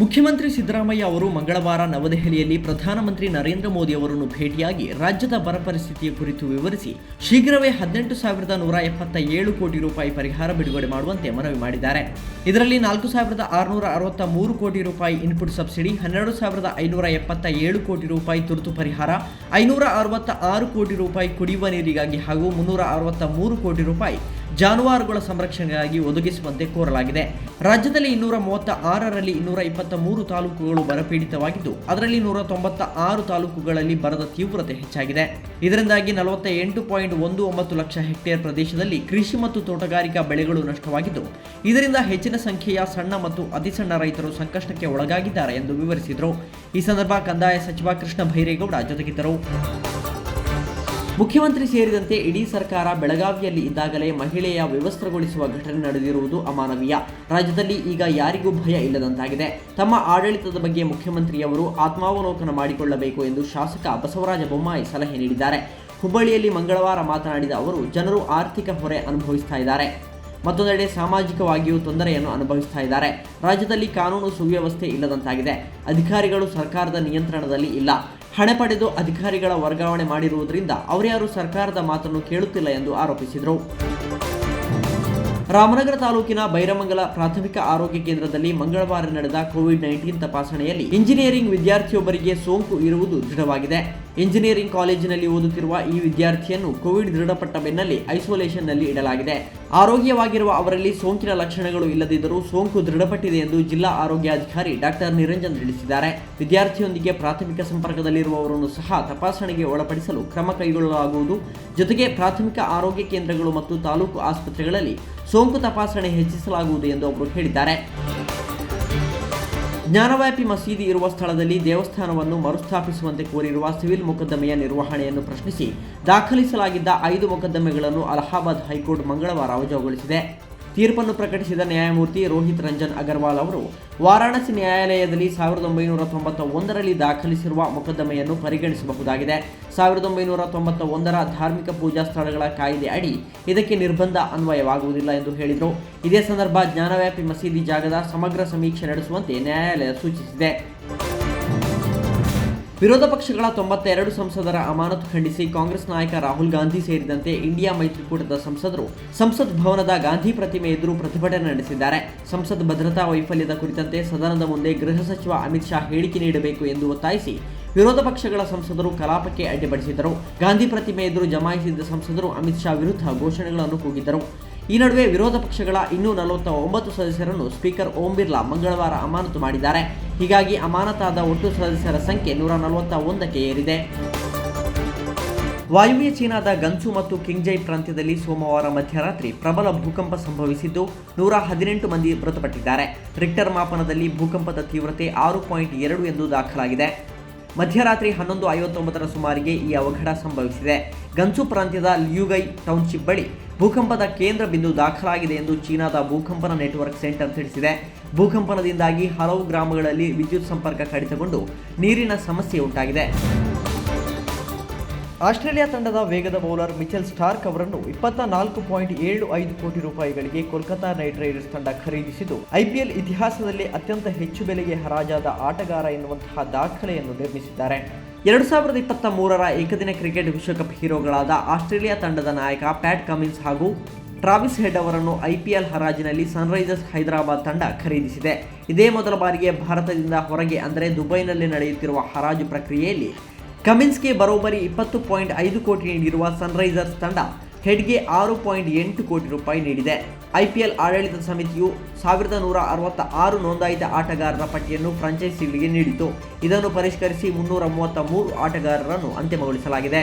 ಮುಖ್ಯಮಂತ್ರಿ ಸಿದ್ದರಾಮಯ್ಯ ಅವರು ಮಂಗಳವಾರ ನವದೆಹಲಿಯಲ್ಲಿ ಪ್ರಧಾನಮಂತ್ರಿ ನರೇಂದ್ರ ಮೋದಿ ಅವರನ್ನು ಭೇಟಿಯಾಗಿ ರಾಜ್ಯದ ಬರ ಪರಿಸ್ಥಿತಿಯ ಕುರಿತು ವಿವರಿಸಿ ಶೀಘ್ರವೇ ಹದಿನೆಂಟು ಸಾವಿರದ ನೂರ ಎಪ್ಪತ್ತ ಏಳು ಕೋಟಿ ರೂಪಾಯಿ ಪರಿಹಾರ ಬಿಡುಗಡೆ ಮಾಡುವಂತೆ ಮನವಿ ಮಾಡಿದ್ದಾರೆ. ಇದರಲ್ಲಿ ನಾಲ್ಕು ಸಾವಿರದ ಆರುನೂರ ಅರವತ್ತ ಮೂರು ಕೋಟಿ ರೂಪಾಯಿ ಇನ್ಪುಟ್ ಸಬ್ಸಿಡಿ ಹನ್ನೆರಡು ಸಾವಿರದ ಐನೂರ ಎಪ್ಪತ್ತ ಏಳು ಕೋಟಿ ರೂಪಾಯಿ ತುರ್ತು ಪರಿಹಾರ, ಐನೂರ ಅರವತ್ತ ಆರು ಕೋಟಿ ರೂಪಾಯಿ ಕುಡಿಯುವ ನೀರಿಗಾಗಿ ಹಾಗೂ ಮುನ್ನೂರ ಅರವತ್ತ ಮೂರು ಕೋಟಿ ರೂಪಾಯಿ ಜಾನುವಾರುಗಳ ಸಂರಕ್ಷಣೆಗಾಗಿ ಒದಗಿಸುವಂತೆ ಕೋರಲಾಗಿದೆ. ರಾಜ್ಯದಲ್ಲಿ ಇನ್ನೂರ ಮೂವತ್ತ ಆರರಲ್ಲಿ ಇನ್ನೂರ ಇಪ್ಪತ್ತ ಮೂರು ತಾಲೂಕುಗಳು ಬರಪೀಡಿತವಾಗಿದ್ದು, ಅದರಲ್ಲಿ ನೂರ ತೊಂಬತ್ತ ಆರು ತಾಲೂಕುಗಳಲ್ಲಿ ಬರದ ತೀವ್ರತೆ ಹೆಚ್ಚಾಗಿದೆ. ಇದರಿಂದಾಗಿ ನಲವತ್ತ ಎಂಟು ಪಾಯಿಂಟ್ ಒಂದು ಒಂಬತ್ತು ಲಕ್ಷ ಹೆಕ್ಟೇರ್ ಪ್ರದೇಶದಲ್ಲಿ ಕೃಷಿ ಮತ್ತು ತೋಟಗಾರಿಕಾ ಬೆಳೆಗಳು ನಷ್ಟವಾಗಿದ್ದು, ಇದರಿಂದ ಹೆಚ್ಚಿನ ಸಂಖ್ಯೆಯ ಸಣ್ಣ ಮತ್ತು ಅತಿಸಣ್ಣ ರೈತರು ಸಂಕಷ್ಟಕ್ಕೆ ಒಳಗಾಗಿದ್ದಾರೆ ಎಂದು ವಿವರಿಸಿದರು. ಈ ಸಂದರ್ಭ ಕಂದಾಯ ಸಚಿವ ಕೃಷ್ಣ ಭೈರೇಗೌಡ ಜೊತೆಗಿದ್ದರು. ಮುಖ್ಯಮಂತ್ರಿ ಸೇರಿದಂತೆ ಇಡೀ ಸರ್ಕಾರ ಬೆಳಗಾವಿಯಲ್ಲಿ ಇದ್ದಾಗಲೇ ಮಹಿಳೆಯ ವ್ಯವಸ್ಥೆಗೊಳಿಸುವ ಘಟನೆ ನಡೆದಿರುವುದು ಅಮಾನವೀಯ. ರಾಜ್ಯದಲ್ಲಿ ಈಗ ಯಾರಿಗೂ ಭಯ ಇಲ್ಲದಂತಾಗಿದೆ. ತಮ್ಮ ಆಡಳಿತದ ಬಗ್ಗೆ ಮುಖ್ಯಮಂತ್ರಿಯವರು ಆತ್ಮಾವಲೋಕನ ಮಾಡಿಕೊಳ್ಳಬೇಕು ಎಂದು ಶಾಸಕ ಬಸವರಾಜ ಬೊಮ್ಮಾಯಿ ಸಲಹೆ ನೀಡಿದ್ದಾರೆ. ಹುಬ್ಬಳ್ಳಿಯಲ್ಲಿ ಮಂಗಳವಾರ ಮಾತನಾಡಿದ ಅವರು, ಜನರು ಆರ್ಥಿಕ ಹೊರೆ ಅನುಭವಿಸ್ತಾ ಇದ್ದಾರೆ. ಮತ್ತೊಂದೆಡೆ ಸಾಮಾಜಿಕವಾಗಿಯೂ ತೊಂದರೆಯನ್ನು ಅನುಭವಿಸ್ತಾ ಇದ್ದಾರೆ. ರಾಜ್ಯದಲ್ಲಿ ಕಾನೂನು ಸುವ್ಯವಸ್ಥೆ ಇಲ್ಲದಂತಾಗಿದೆ. ಅಧಿಕಾರಿಗಳು ಸರ್ಕಾರದ ನಿಯಂತ್ರಣದಲ್ಲಿ ಇಲ್ಲ. ಹಣ ಪಡೆದು ಅಧಿಕಾರಿಗಳ ವರ್ಗಾವಣೆ ಮಾಡಿರುವುದರಿಂದ ಅವರ್ಯಾರು ಸರ್ಕಾರದ ಮಾತನ್ನು ಕೇಳುತ್ತಿಲ್ಲ ಎಂದು ಆರೋಪಿಸಿದರು. ರಾಮನಗರ ತಾಲೂಕಿನ ಬೈರಮಂಗಲ ಪ್ರಾಥಮಿಕ ಆರೋಗ್ಯ ಕೇಂದ್ರದಲ್ಲಿ ಮಂಗಳವಾರ ನಡೆದ ಕೋವಿಡ್ ನೈನ್ಟೀನ್ ತಪಾಸಣೆಯಲ್ಲಿ ಇಂಜಿನಿಯರಿಂಗ್ ವಿದ್ಯಾರ್ಥಿಯೊಬ್ಬರಿಗೆ ಸೋಂಕು ಇರುವುದು ದೃಢವಾಗಿದೆ. ಇಂಜಿನಿಯರಿಂಗ್ ಕಾಲೇಜಿನಲ್ಲಿ ಓದುತ್ತಿರುವ ಈ ವಿದ್ಯಾರ್ಥಿಯನ್ನು ಕೋವಿಡ್ ದೃಢಪಟ್ಟ ಬೆನ್ನಲ್ಲೇ ಐಸೋಲೇಷನ್ನಲ್ಲಿ ಇಡಲಾಗಿದೆ. ಆರೋಗ್ಯವಾಗಿರುವ ಅವರಲ್ಲಿ ಸೋಂಕಿನ ಲಕ್ಷಣಗಳು ಇಲ್ಲದಿದ್ದರೂ ಸೋಂಕು ದೃಢಪಟ್ಟಿದೆ ಎಂದು ಜಿಲ್ಲಾ ಆರೋಗ್ಯಾಧಿಕಾರಿ ಡಾಕ್ಟರ್ ನಿರಂಜನ್ ತಿಳಿಸಿದ್ದಾರೆ. ವಿದ್ಯಾರ್ಥಿಯೊಂದಿಗೆ ಪ್ರಾಥಮಿಕ ಸಂಪರ್ಕದಲ್ಲಿರುವವರನ್ನು ಸಹ ತಪಾಸಣೆಗೆ ಒಳಪಡಿಸಲು ಕ್ರಮ ಕೈಗೊಳ್ಳಲಾಗುವುದು. ಜೊತೆಗೆ ಪ್ರಾಥಮಿಕ ಆರೋಗ್ಯ ಕೇಂದ್ರಗಳು ಮತ್ತು ತಾಲೂಕು ಆಸ್ಪತ್ರೆಗಳಲ್ಲಿ ಸೋಂಕು ತಪಾಸಣೆ ಹೆಚ್ಚಿಸಲಾಗುವುದು ಎಂದು ಅವರು ಹೇಳಿದ್ದಾರೆ. ಜ್ಞಾನವ್ಯಾಪಿ ಮಸೀದಿ ಇರುವ ಸ್ಥಳದಲ್ಲಿ ದೇವಸ್ಥಾನವನ್ನು ಮರುಸ್ಥಾಪಿಸುವಂತೆ ಕೋರಿರುವ ಸಿವಿಲ್ ಮೊಕದ್ದಮೆಯ ನಿರ್ವಹಣೆಯನ್ನು ಪ್ರಶ್ನಿಸಿ ದಾಖಲಿಸಲಾಗಿದ್ದ ಐದು ಮೊಕದ್ದಮೆಗಳನ್ನು ಅಲಹಾಬಾದ್ ಹೈಕೋರ್ಟ್ ಮಂಗಳವಾರ ವಜಾಗೊಳಿಸಿದೆ ತೀರ್ಪನ್ನು ಪ್ರಕಟಿಸಿದ ನ್ಯಾಯಮೂರ್ತಿ ರೋಹಿತ್ ರಂಜನ್ ಅಗರ್ವಾಲ್ ಅವರು, ವಾರಾಣಸಿ ನ್ಯಾಯಾಲಯದಲ್ಲಿ ಸಾವಿರದ ಒಂಬೈನೂರ ತೊಂಬತ್ತ ಒಂದರಲ್ಲಿ ದಾಖಲಿಸಿರುವ ಮೊಕದ್ದಮೆಯನ್ನು ಪರಿಗಣಿಸಬಹುದಾಗಿದೆ. ಸಾವಿರದ ಒಂಬೈನೂರ ತೊಂಬತ್ತ ಒಂದರ ಧಾರ್ಮಿಕ ಪೂಜಾ ಸ್ಥಳಗಳ ಕಾಯ್ದೆ ಅಡಿ ಇದಕ್ಕೆ ನಿರ್ಬಂಧ ಅನ್ವಯವಾಗುವುದಿಲ್ಲ ಎಂದು ಹೇಳಿದರು. ಇದೇ ಸಂದರ್ಭ ಜ್ಞಾನವ್ಯಾಪಿ ಮಸೀದಿ ಜಾಗದ ಸಮಗ್ರ ಸಮೀಕ್ಷೆ ನಡೆಸುವಂತೆ ನ್ಯಾಯಾಲಯ ಸೂಚಿಸಿದೆ. ವಿರೋಧ ಪಕ್ಷಗಳ ತೊಂಬತ್ತೆರಡು ಸಂಸದರ ಅಮಾನತು ಖಂಡಿಸಿ ಕಾಂಗ್ರೆಸ್ ನಾಯಕ ರಾಹುಲ್ ಗಾಂಧಿ ಸೇರಿದಂತೆ ಇಂಡಿಯಾ ಮೈತ್ರಿಕೂಟದ ಸಂಸದರು ಸಂಸತ್ ಭವನದ ಗಾಂಧಿ ಪ್ರತಿಮೆ ಎದುರು ಪ್ರತಿಭಟನೆ ನಡೆಸಿದ್ದಾರೆ. ಸಂಸತ್ ಭದ್ರತಾ ವೈಫಲ್ಯದ ಕುರಿತಂತೆ ಸದನದ ಮುಂದೆ ಗೃಹ ಸಚಿವ ಅಮಿತ್ ಶಾ ಹೇಳಿಕೆ ನೀಡಬೇಕು ಎಂದು ಒತ್ತಾಯಿಸಿ ವಿರೋಧ ಪಕ್ಷಗಳ ಸಂಸದರು ಕಲಾಪಕ್ಕೆ ಅಡ್ಡಿಪಡಿಸಿದರು ಗಾಂಧಿ ಪ್ರತಿಮೆ ಎದುರು ಜಮಾಯಿಸಿದ್ದ ಸಂಸದರು ಅಮಿತ್ ಶಾ ವಿರುದ್ಧ ಘೋಷಣೆಗಳನ್ನು ಕೂಗಿದ್ದರು. ಈ ನಡುವೆ ವಿರೋಧ ಪಕ್ಷಗಳ ಇನ್ನೂ ನಲವತ್ತ ಒಂಬತ್ತು ಸದಸ್ಯರನ್ನು ಸ್ಪೀಕರ್ ಓಂ ಬಿರ್ಲಾ ಮಂಗಳವಾರ ಅಮಾನತು ಮಾಡಿದ್ದಾರೆ. ಹೀಗಾಗಿ ಅಮಾನತಾದ ಒಟ್ಟು ಸದಸ್ಯರ ಸಂಖ್ಯೆ ನೂರ ನಲವತ್ತ ಒಂದಕ್ಕೆ ಏರಿದೆ. ವಾಯುವ್ಯ ಚೀನಾದ ಗನ್ಸು ಮತ್ತು ಕಿಂಗ್ಜೈ ಪ್ರಾಂತ್ಯದಲ್ಲಿ ಸೋಮವಾರ ಮಧ್ಯರಾತ್ರಿ ಪ್ರಬಲ ಭೂಕಂಪ ಸಂಭವಿಸಿದ್ದು ನೂರ ಹದಿನೆಂಟು ಮಂದಿ ಮೃತಪಟ್ಟಿದ್ದಾರೆ. ರಿಕ್ಟರ್ ಮಾಪನದಲ್ಲಿ ಭೂಕಂಪದ ತೀವ್ರತೆ ಆರು ಪಾಯಿಂಟ್ ಎರಡು ಎಂದು ದಾಖಲಾಗಿದೆ. ಮಧ್ಯರಾತ್ರಿ ಹನ್ನೊಂದು ಐವತ್ತೊಂಬತ್ತರ ಸುಮಾರಿಗೆ ಈ ಅವಘಡ ಸಂಭವಿಸಿದೆ. ಗನ್ಸು ಪ್ರಾಂತ್ಯದ ಲ್ಯೂಗೈ ಟೌನ್ಶಿಪ್ ಬಳಿ ಭೂಕಂಪದ ಕೇಂದ್ರ ಬಿಂದು ದಾಖಲಾಗಿದೆ ಎಂದು ಚೀನಾದ ಭೂಕಂಪನ ನೆಟ್ವರ್ಕ್ ಸೆಂಟರ್ ತಿಳಿಸಿದೆ. ಭೂಕಂಪನದಿಂದಾಗಿ ಹಲವು ಗ್ರಾಮಗಳಲ್ಲಿ ವಿದ್ಯುತ್ ಸಂಪರ್ಕ ಕಡಿತಗೊಂಡು ನೀರಿನ ಸಮಸ್ಯೆ ಉಂಟಾಗಿದೆ. ಆಸ್ಟ್ರೇಲಿಯಾ ತಂಡದ ವೇಗದ ಬೌಲರ್ ಮಿಚೆಲ್ ಸ್ಟಾರ್ಕ್ ಅವರನ್ನು ಇಪ್ಪತ್ತ ನಾಲ್ಕು ಪಾಯಿಂಟ್ ಏಳು ಐದು ಕೋಟಿ ರೂಪಾಯಿಗಳಿಗೆ ಕೋಲ್ಕತಾ ನೈಟ್ ರೈಡರ್ಸ್ ತಂಡ ಖರೀದಿಸಿದ್ದು ಐಪಿಎಲ್ ಇತಿಹಾಸದಲ್ಲಿ ಅತ್ಯಂತ ಹೆಚ್ಚು ಬೆಲೆಗೆ ಹರಾಜಾದ ಆಟಗಾರ ಎನ್ನುವಂತಹ ದಾಖಲೆಯನ್ನು ನಿರ್ಮಿಸಿದ್ದಾರೆ. ಎರಡು ಸಾವಿರದ ಇಪ್ಪತ್ತ ಮೂರರ ಏಕದಿನ ಕ್ರಿಕೆಟ್ ವಿಶ್ವಕಪ್ ಹೀರೋಗಳಾದ ಆಸ್ಟ್ರೇಲಿಯಾ ತಂಡದ ನಾಯಕ ಪ್ಯಾಟ್ ಕಮಿನ್ಸ್ ಹಾಗೂ ಟ್ರಾವಿಸ್ ಹೆಡ್ ಅವರನ್ನು ಐಪಿಎಲ್ ಹರಾಜಿನಲ್ಲಿ ಸನ್ರೈಸರ್ಸ್ ಹೈದರಾಬಾದ್ ತಂಡ ಖರೀದಿಸಿದೆ. ಇದೇ ಮೊದಲ ಬಾರಿಗೆ ಭಾರತದಿಂದ ಹೊರಗೆ ಅಂದರೆ ದುಬೈನಲ್ಲಿ ನಡೆಯುತ್ತಿರುವ ಹರಾಜು ಪ್ರಕ್ರಿಯೆಯಲ್ಲಿ ಕಮಿನ್ಸ್ಗೆ ಬರೋಬ್ಬರಿ ಇಪ್ಪತ್ತು ಪಾಯಿಂಟ್ ಐದು ಕೋಟಿ ನೀಡಿರುವ ಸನ್ರೈಸರ್ಸ್ ತಂಡ ಹೆಡ್ಗೆ ಆರು ಪಾಯಿಂಟ್ ಎಂಟು ಕೋಟಿ ರೂಪಾಯಿ ನೀಡಿದೆ. ಐಪಿಎಲ್ ಆಡಳಿತ ಸಮಿತಿಯು ಸಾವಿರದ ನೂರ ಅರವತ್ತ ಆರು ನೋಂದಾಯಿತ ಆಟಗಾರರ ಪಟ್ಟಿಯನ್ನು ಫ್ರಾಂಚೈಸಿಗಳಿಗೆ ನೀಡಿತು. ಇದನ್ನು ಪರಿಷ್ಕರಿಸಿ ಮುನ್ನೂರ ಮೂವತ್ತ ಮೂರು ಆಟಗಾರರನ್ನು ಅಂತಿಮಗೊಳಿಸಲಾಗಿದೆ.